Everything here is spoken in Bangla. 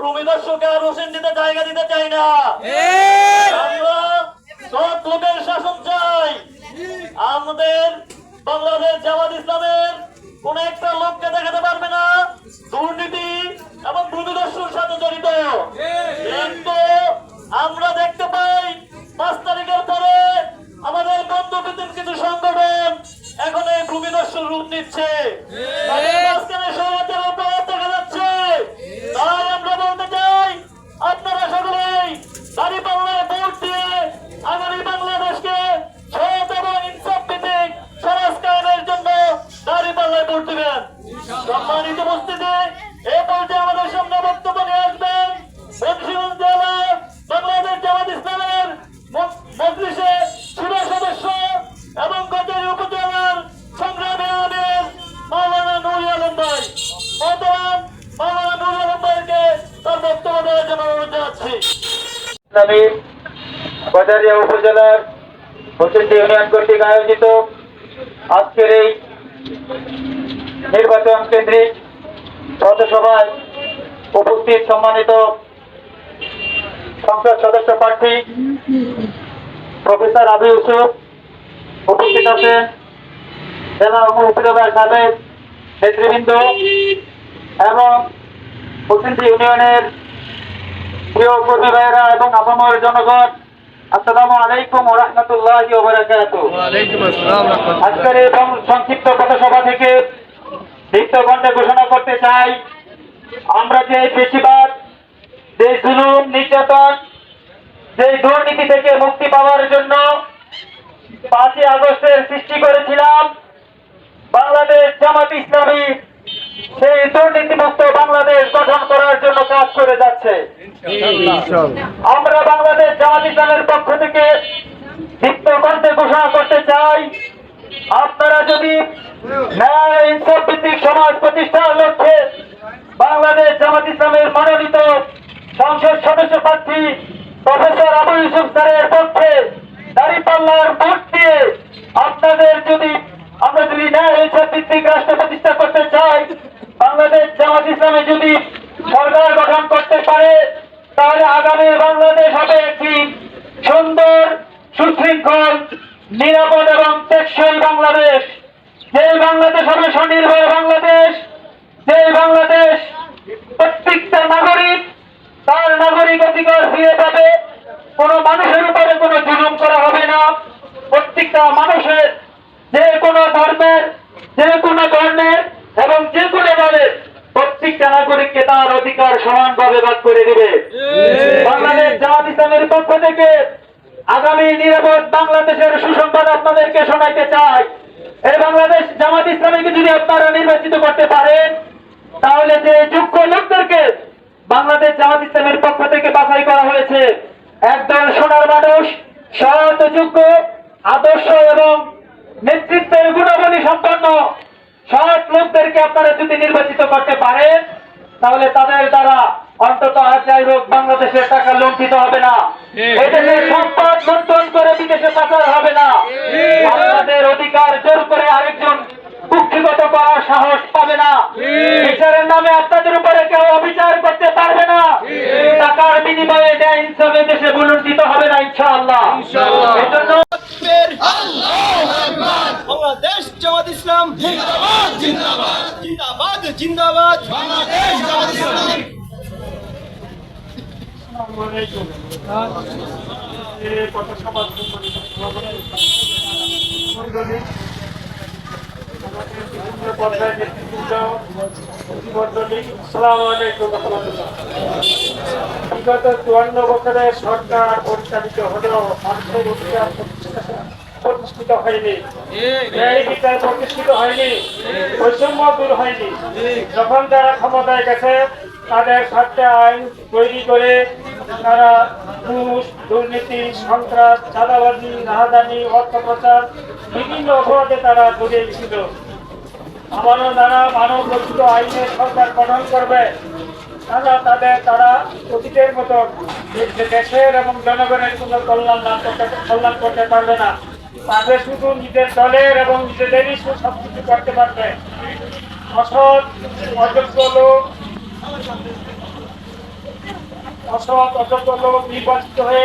ভূমি আর জায়গা দিতে চাই না। আমরা সৎ লোকের শাসন চাই। আমাদের বাংলাদেশ জামাত ইসলামের কোন একটা লোককে দেখাতে পারবে না। দুর্নীতি এবং ভূমি সাথে জড়িত। কিন্তু আমরা আলম ভাই। আলম ভাইকে তার বক্তব্য দেওয়ার জন্য অনুরোধ জানাচ্ছি। উপজেলার ইউনিয়ন কর্তৃক আয়োজিত আজকের এই নির্বাচন কেন্দ্রিক পথসভায় উপস্থিত সম্মানিত সংসদ সদস্য প্রার্থী প্রফেসর আবি ইউসুফ উপস্থিত আছেন। জেলা উপজেলার সাবেক নেতৃবৃন্দ এবং প্রতিটি ইউনিয়নের প্রিয় কর্মী ভাইয়েরা এবং আপামর জনগণ আসসালামু আলাইকুম রাহমাতুল্লাহি আজকের এই সংক্ষিপ্ত পথসভা থেকে ঘণ্টা ঘোষণা করতে চাই। আমরা যে বেশিরভাগ যে জুলুম নির্যাতন যে দুর্নীতি থেকে মুক্তি পাওয়ার জন্য পাঁচই আগস্টের সৃষ্টি করেছিলাম বাংলাদেশ জামাত ইসলামী বাংলাদেশ গঠন করার জন্য কাজ করে যাচ্ছে। আমরা বাংলাদেশ জামাত ইসলামের পক্ষ থেকে দীপ্ত কণ্ঠে ঘোষণা করতে চাই আপনারা যদি ন্যায় ইনসাফ ভিত্তিক সমাজ প্রতিষ্ঠার লক্ষ্যে বাংলাদেশ জামাত ইসলামের মনোনীত সংসদ সদস্য প্রার্থী প্রফেসর আবু ইউসুফ স্যারের পক্ষে দাঁড়িপাল্লার ভোট দিয়ে আপনাদের যদি আমরা যদি ন্যায় ইনসাফ ভিত্তিক রাষ্ট্র প্রতিষ্ঠা জামাত ইসলামে যদি সরকার গঠন করতে পারে, তাহলে আগামী বাংলাদেশ হবে একটি সুন্দর, সুশৃঙ্খল, নিরাপদ এবং টেকসই বাংলাদেশ। যে বাংলাদেশ হবে স্বনির্ভর বাংলাদেশ যে বাংলাদেশ প্রত্যেকটা নাগরিক তার নাগরিক অধিকার ফিরে পাবে। কোনো মানুষের উপরে কোনো জুলুম করা হবে না। প্রত্যেকটা মানুষের যে কোনো ধর্মের, যে কোনো বর্ণের এবং যে কোনো প্রত্যেকটা নাগরিককে তার অধিকার সমানভাবে ভাগ করে দিবে বাংলাদেশ জামাত ইসলামের পক্ষ থেকে আগামী নিরাপদ বাংলাদেশের সুসংবাদ আপনাদেরকে শোনাইতে চাই। এই বাংলাদেশ জামাত ইসলামীকে যদি আপনারা নির্বাচিত করতে পারেন তাহলে যে যোগ্য লোকদেরকে বাংলাদেশ জামাত ইসলামের পক্ষ থেকে বাছাই করা হয়েছে একদল সোনার মানুষ সৎ যোগ্য আদর্শ এবং নেতৃত্বের গুণাবলী সম্পন্ন সৎ লোকদেরকে আপনারা যদি নির্বাচিত করতে পারেন তাহলে তাদের দ্বারা অন্তত আর যাই হোক বাংলাদেশের টাকা লুণ্ঠিত হবে না। এদেশের সম্পদ লুণ্ঠন করে বিদেশে পাচার হবে না। আপনাদের অধিকার জোর করে আরেকজন কুক্ষিগত করার সাহস পাবে না। বিচারের নামে আপনাদের উপরে কেউ অবিচার করতে পারবে না। টাকার বিনিময়ে ন্যায় ইনসাফ দেশে বুলুণ্ঠিত হবে না ইনশাআল্লাহ। এজন্য বাংলাদেশ জামাত ইসলাম জিন্দাবাদ। জিন্দাবাদ জিন্দাবাদ। জিন্দাবাদ বাংলাদেশ জামাত ইসলাম। বিগত চুয়ান্ন বছরের সরকার পরিচালিত হলেও প্রতিষ্ঠা- প্রতিষ্ঠিত হয়নি। ন্যায় বিচার প্রতিষ্ঠিত হয়নি। বৈষম্য দূর হয়নি। যখন তারা ক্ষমতায় গেছে তাদের স্বার্থে আইন তৈরি করে তারা ঘুষ দুর্নীতি সন্ত্রাস চাঁদাবাজি রাহাদানি অর্থ প্রচার বিভিন্ন অপরাধে তারা জড়িয়ে ছিল আমারও তারা মানব রচিত আইনের সরকার গঠন করবে। তারা তাদের তারা অতীতের মতো দেশের এবং জনগণের কোনো কল্যাণ না করতে কল্যাণ করতে পারবে না। তাদের শুধু নিজের দলের এবং নিজেদেরই সব কিছু করতে পারবে। অসৎ, অযোগ্য লোক, অসৎ, অযোগ্য লোক নির্বাচিত হয়ে